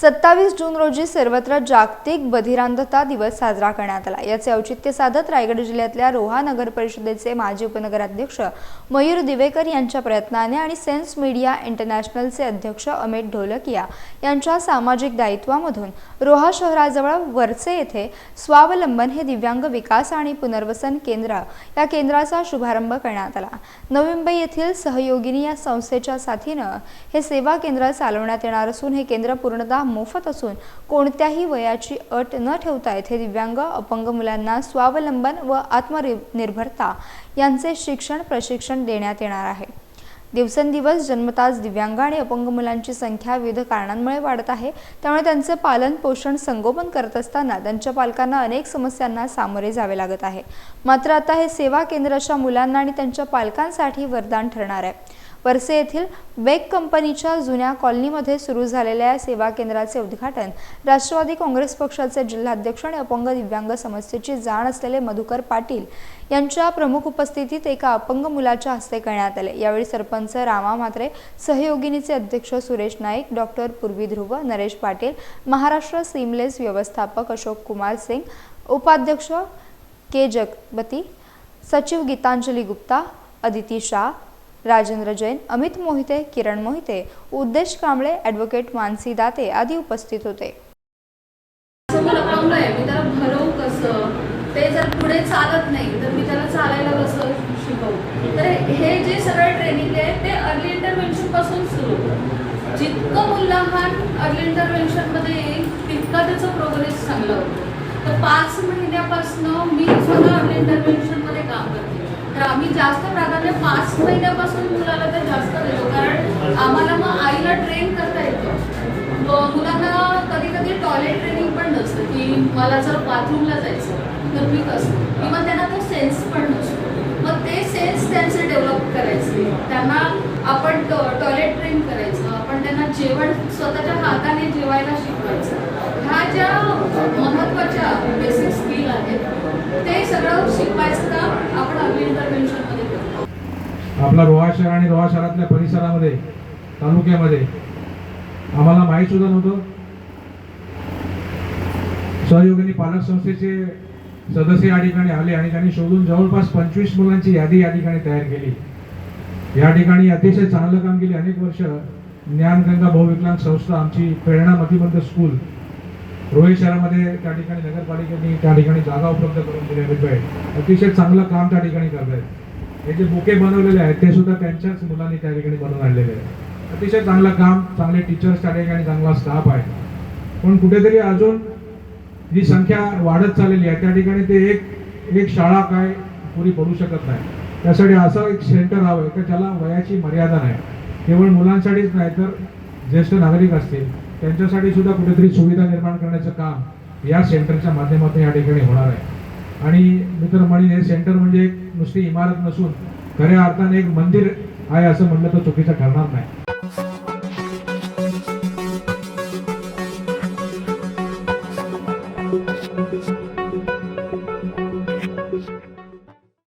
सत्तावीस जून रोजी सर्वत्र जागतिक बधिरांधता दिवस साजरा करण्यात आला. याचे औचित्य साधत रायगड जिल्ह्यातल्या रोहा नगर परिषदेचे माजी उपनगराध्यक्ष मयूर दिवेकर यांच्या प्रयत्नाने आणि सेन्स मीडिया इंटरनॅशनलचे अध्यक्ष अमित ढोलकिया यांच्या सामाजिक दायित्वामधून रोहा शहराजवळ वरचे येथे स्वावलंबन हे दिव्यांग विकास आणि पुनर्वसन केंद्र या केंद्राचा शुभारंभ करण्यात आला. नवी मुंबई येथील सहयोगिनी या संस्थेच्या साथीनं हे सेवा केंद्र चालवण्यात येणार असून हे केंद्र पूर्णतः मोफत असून कोणत्याही वयाची अट न ठेवता येथे दिव्यांग अपंग मुलांना स्वावलंबन व आत्मनिर्भरता यांचे शिक्षण प्रशिक्षण देण्यात येणार आहे. दिवसेंदिवस जन्मताच दिव्यांग आणि अपंग मुलांची संख्या विविध कारणांमुळे वाढत आहे. त्यामुळे त्यांचे पालन पोषण संगोपन करत असताना त्यांच्या पालकांना अनेक समस्यांना सामोरे जावे लागत आहे. मात्र आता हे सेवा केंद्र अशा मुलांना आणि त्यांच्या पालकांसाठी वरदान ठरणार आहे. वर्से येथील बेक कंपनीच्या जुन्या कॉलनीमध्ये सुरू झालेल्या या सेवा केंद्राचे उद्घाटन राष्ट्रवादी काँग्रेस पक्षाचे जिल्हाध्यक्ष आणि अपंग दिव्यांग समस्येची जाण असलेले मधुकर पाटील यांच्या प्रमुख उपस्थितीत एका अपंग मुलाच्या हस्ते करण्यात आले. यावेळी सरपंच रामा म्हात्रे सहयोगिनीचे अध्यक्ष सुरेश नाईक डॉक्टर पूर्वी ध्रुव नरेश पाटील महाराष्ट्र सीमलेस व्यवस्थापक अशोक कुमार सिंग उपाध्यक्ष के जगपती सचिव गीतांजली गुप्ता अदिती शाह राजेंद्र जैन अमित मोहिते किरण मोहिते उद्देश कांबळे ॲडव्होकेट मानसी दाते आदी उपस्थित होते. मला अपंग आहे मी त्याला भरवू कसं? ते जर पुढे चालत नाही तर मी त्याला चालायला कसं शिकवू? तर हे जे सगळं ट्रेनिंग आहे ते अर्ली इंटरव्हेन्शनपासून सुरू. जितकं मुलहान अर्ली इंटरव्हेन्शनमध्ये येईल तितका त्याचा प्रोग्रेस चांगला होतो तर पाच महिन्यापासून मी स्वतः अर्ली इंटरव्हेन्शनमध्ये काम करते तर आम्ही जास्त प्राधान्य पाच महिन्यापासून मुलाला ते जास्त देतो कारण आम्हाला मग आईला ट्रेन करता येतं. मुलांना कधी कधी टॉयलेट ट्रेनिंग पण नसतं की मला जर बाथरूमला जायचं तर मी कसं? किंवा त्यांना तो सेन्स पण नसतो. मग ते सेन्स त्यांचे डेव्हलप करायचे. त्यांना आपण टॉयलेट ट्रेन करायचं आपण त्यांना जेवण स्वतःच्या हाताने जेवायला शिकवायचं. ह्या ज्या महत्त्वाच्या बेसिक स्किल आहेत ते सगळं शिकवायचं काम आपण अर्ली इंटरव्हेन्शनमध्ये करतो आपला रोहा शहर आणि रोहा शहरातल्या परिसरामध्ये तालुक्यामध्ये आम्हाला माहीत सुद्धा नव्हतं. सहयोगिनी पालक संस्थेचे सदस्य या ठिकाणी आले आणि त्यांनी शोधून जवळपास पंचवीस मुलांची यादी या ठिकाणी तयार केली. या ठिकाणी अतिशय चांगलं काम केले. अनेक वर्ष ज्ञानगंगा बहुविकलांग संस्था आमची प्रेरणा मतिबंध स्कूल रोहे शहरामध्ये त्या ठिकाणी नगरपालिकेने त्या ठिकाणी जागा उपलब्ध करून दिलेली अतिशय चांगलं काम त्या ठिकाणी करत आहेत हे जे बुके बनवलेले आहेत ते सुद्धा त्यांच्याच मुलांनी त्या ठिकाणी बनवून आणलेले आहेत. अतिशय चांगलं काम चांगले टीचर्स त्या ठिकाणी चांगला स्टाफ आहे. पण कुठेतरी अजून जी संख्या वाढत चाललेली आहे त्या ठिकाणी ते एक एक शाळा काय पुरी पडू शकत नाही. त्यासाठी असं एक सेंटर हवं की ज्याला वयाची मर्यादा नाही. केवळ मुलांसाठीच नाही तर ज्येष्ठ नागरिक असतील त्यांच्यासाठी सुद्धा कुठेतरी सुविधा निर्माण करण्याचं काम या सेंटरच्या माध्यमातून या ठिकाणी होणार आहे. आणि मी हे सेंटर म्हणजे एक नुसती इमारत नसून खऱ्या अर्थाने एक मंदिर आहे असं म्हणलं तर चुकीचं ठरणार नाही.